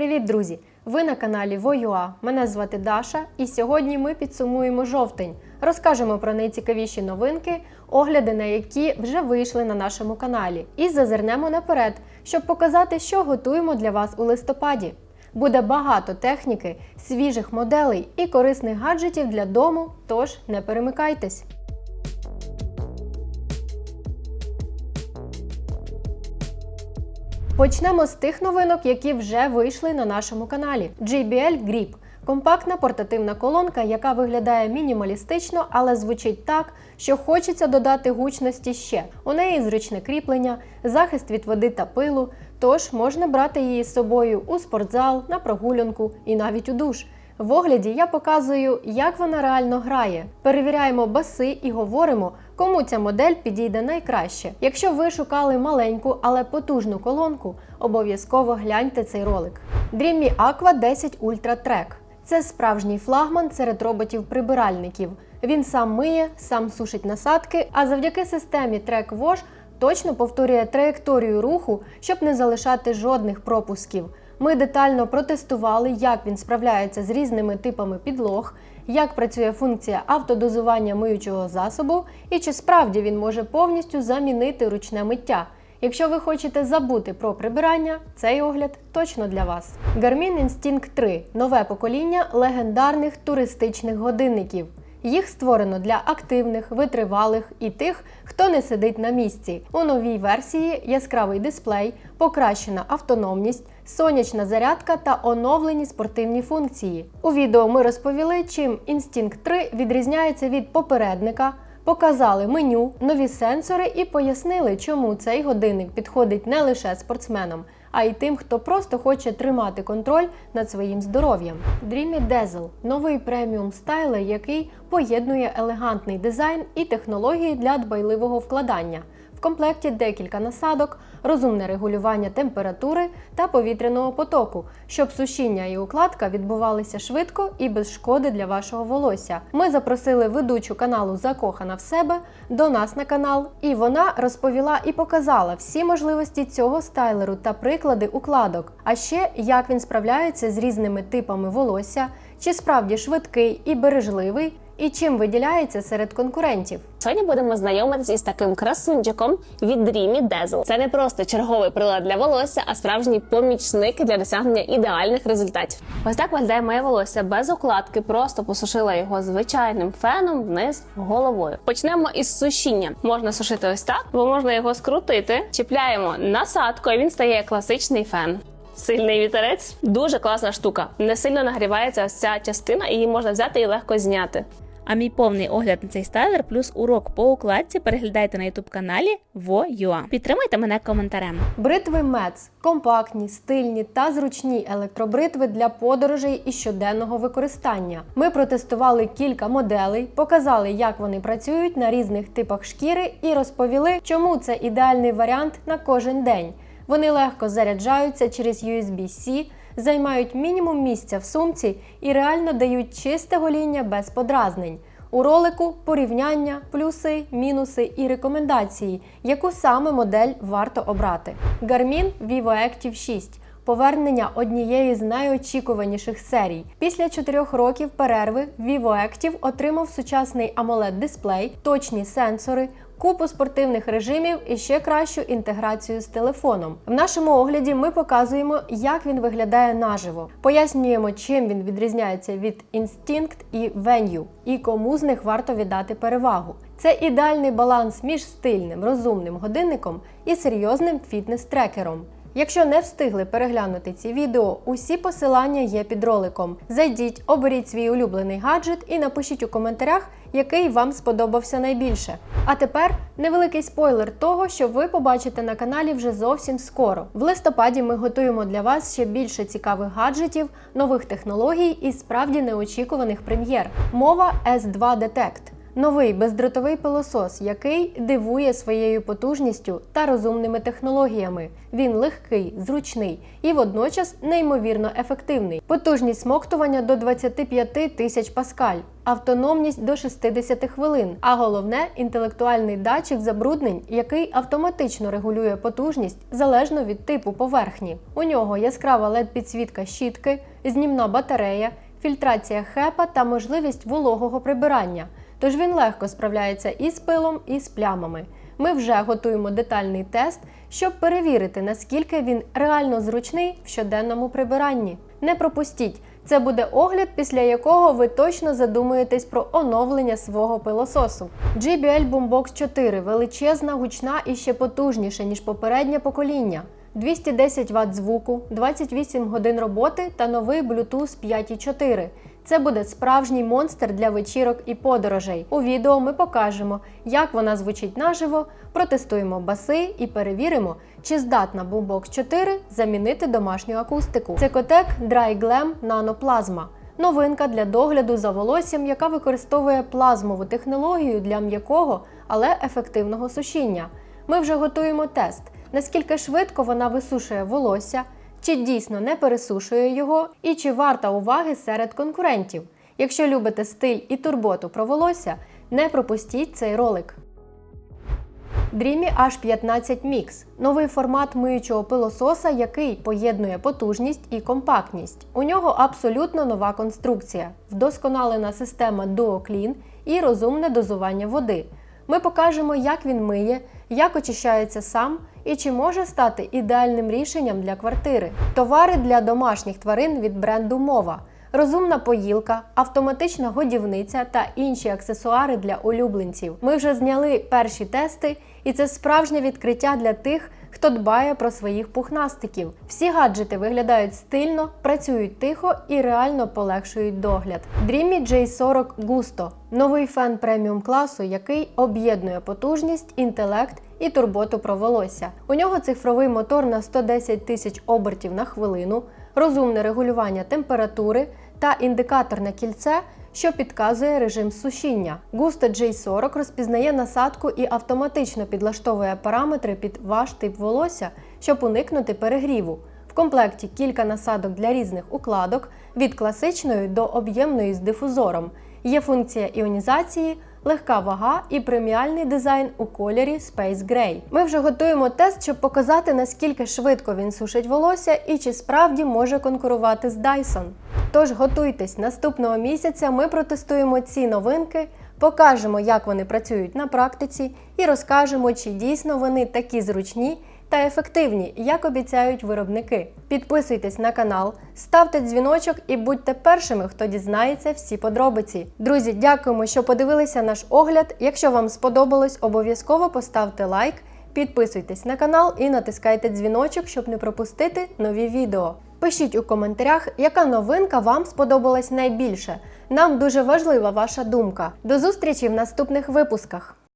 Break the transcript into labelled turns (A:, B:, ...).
A: Привіт, друзі! Ви на каналі Воюа. Мене звати Даша, і сьогодні ми підсумуємо жовтень. Розкажемо про найцікавіші новинки, огляди на які вже вийшли на нашому каналі. І зазирнемо наперед, щоб показати, що готуємо для вас у листопаді. Буде багато техніки, свіжих моделей і корисних гаджетів для дому, тож не перемикайтесь. Почнемо з тих новинок, які вже вийшли на нашому каналі. JBL Grip – компактна портативна колонка, яка виглядає мінімалістично, але звучить так, що хочеться додати гучності ще. У неї зручне кріплення, захист від води та пилу, тож можна брати її з собою у спортзал, на прогулянку і навіть у душ. В огляді я показую, як вона реально грає. Перевіряємо баси і говоримо, кому ця модель підійде найкраще. Якщо ви шукали маленьку, але потужну колонку, обов'язково гляньте цей ролик. Dreamy Aqua 10 Ultra Track. Це справжній флагман серед роботів-прибиральників. Він сам миє, сам сушить насадки, а завдяки системі Track Wash точно повторює траєкторію руху, щоб не залишати жодних пропусків. Ми детально протестували, як він справляється з різними типами підлог, як працює функція автодозування миючого засобу і чи справді він може повністю замінити ручне миття. Якщо ви хочете забути про прибирання, цей огляд точно для вас. Garmin Instinct 3 нове покоління легендарних туристичних годинників. Їх створено для активних, витривалих і тих, хто не сидить на місці. У новій версії яскравий дисплей, покращена автономність, сонячна зарядка та оновлені спортивні функції. У відео ми розповіли, чим Instinct 3 відрізняється від попередника. Показали меню, нові сенсори і пояснили, чому цей годинник підходить не лише спортсменам, а й тим, хто просто хоче тримати контроль над своїм здоров'ям. Dreamy Dazzle – новий преміум стайлер, який поєднує елегантний дизайн і технології для дбайливого вкладання. В комплекті декілька насадок, розумне регулювання температури та повітряного потоку, щоб сушіння і укладка відбувалися швидко і без шкоди для вашого волосся. Ми запросили ведучу каналу Закохана в себе до нас на канал, і вона розповіла і показала всі можливості цього стайлеру та приклади укладок, а ще як він справляється з різними типами волосся, чи справді швидкий і бережливий, і чим виділяється серед конкурентів.
B: Сьогодні будемо знайомитися із таким красунчиком від Dreamy Dazzle. Це не просто черговий прилад для волосся, а справжній помічник для досягнення ідеальних результатів. Ось так виглядає моє волосся без укладки. Просто посушила його звичайним феном вниз головою. Почнемо із сушіння. Можна сушити ось так, бо можна його скрутити. Чіпляємо насадку, і він стає класичний фен. Сильний вітерець дуже класна штука. Не сильно нагрівається ось ця частина, і її можна взяти і легко зняти.
C: А мій повний огляд на цей стайлер плюс урок по укладці переглядайте на youtube каналі vo.ua. Підтримайте мене коментарем.
A: Бритви МЕЦ компактні, стильні та зручні електробритви для подорожей і щоденного використання. Ми протестували кілька моделей, показали, як вони працюють на різних типах шкіри, і розповіли, чому це ідеальний варіант на кожен день. Вони легко заряджаються через USB-C, займають мінімум місця в сумці і реально дають чисте гоління без подразнень. У ролику порівняння, плюси, мінуси і рекомендації, яку саме модель варто обрати. Garmin Vivo Active 6 повернення однієї з найочікуваніших серій. Після чотирьох років перерви Vivo Active отримав сучасний amoled дисплей, точні сенсори. Купу спортивних режимів і ще кращу інтеграцію з телефоном. В нашому огляді ми показуємо, як він виглядає наживо. Пояснюємо, чим він відрізняється від Instinct і Venue, і кому з них варто віддати перевагу. Це ідеальний баланс між стильним, розумним годинником і серйозним фітнес-трекером. Якщо не встигли переглянути ці відео, усі посилання є під роликом. Зайдіть, оберіть свій улюблений гаджет і напишіть у коментарях, який вам сподобався найбільше. А тепер невеликий спойлер того, що ви побачите на каналі вже зовсім скоро. В листопаді ми готуємо для вас ще більше цікавих гаджетів, нових технологій і справді неочікуваних прем'єр. Мова S2 Detect. Новий бездротовий пилосос, який дивує своєю потужністю та розумними технологіями. Він легкий, зручний і водночас неймовірно ефективний. Потужність смоктування до 25 тисяч паскаль, автономність до 60 хвилин. А головне інтелектуальний датчик забруднень, який автоматично регулює потужність залежно від типу поверхні. У нього яскрава led підсвітка щітки, знімна батарея, фільтрація хепа та можливість вологого прибирання. Тож він легко справляється і з пилом, і з плямами. Ми вже готуємо детальний тест, щоб перевірити, наскільки він реально зручний в щоденному прибиранні. Не пропустіть! Це буде огляд, після якого ви точно задумаєтесь про оновлення свого пилососу. JBL Boombox 4 величезна, гучна і ще потужніша, ніж попереднє покоління. 210 Вт звуку, 28 годин роботи та новий Bluetooth 5.4. Це буде справжній монстр для вечірок і подорожей. У відео ми покажемо, як вона звучить наживо, протестуємо баси і перевіримо, чи здатна Boombox 4 замінити домашню акустику. Це Котек Dry Glam Nano Plasma. Новинка для догляду за волоссям, яка використовує плазмову технологію для м'якого, але ефективного сушіння. Ми вже готуємо тест, наскільки швидко вона висушує волосся, чи дійсно не пересушує його, і чи варта уваги серед конкурентів. Якщо любите стиль і турботу про волосся, не пропустіть цей ролик. Dreamy H15 Mix – новий формат миючого пилососа, який поєднує потужність і компактність. У нього абсолютно нова конструкція, вдосконалена система DuoClean і розумне дозування води. Ми покажемо, як він миє, як очищається сам і чи може стати ідеальним рішенням для квартири. Товари для домашніх тварин від бренду Мова. Розумна поїлка, автоматична годівниця та інші аксесуари для улюбленців. Ми вже зняли перші тести, і це справжнє відкриття для тих, хто дбає про своїх пухнастиків. Всі гаджети виглядають стильно, працюють тихо і реально полегшують догляд. Dreamy J40 Gusto – новий фен преміум класу, який об'єднує потужність, інтелект і турботу про волосся. У нього цифровий мотор на 110 тисяч обертів на хвилину, розумне регулювання температури та індикаторне кільце, що підказує режим сушіння. Gusto J40 розпізнає насадку і автоматично підлаштовує параметри під ваш тип волосся, щоб уникнути перегріву. В комплекті кілька насадок для різних укладок від класичної до об'ємної з дифузором. Є функція іонізації, легка вага і преміальний дизайн у кольорі Space Gray. Ми вже готуємо тест, щоб показати, наскільки швидко він сушить волосся і чи справді може конкурувати з Dyson. Тож готуйтесь, наступного місяця ми протестуємо ці новинки, покажемо, як вони працюють на практиці, і розкажемо, чи дійсно вони такі зручні та ефективні, як обіцяють виробники. Підписуйтесь на канал, ставте дзвіночок і будьте першими, хто дізнається всі подробиці. Друзі, дякуємо, що подивилися наш огляд. Якщо вам сподобалось, обов'язково поставте лайк, підписуйтесь на канал і натискайте дзвіночок, щоб не пропустити нові відео. Пишіть у коментарях, яка новинка вам сподобалась найбільше. Нам дуже важлива ваша думка. До зустрічі в наступних випусках.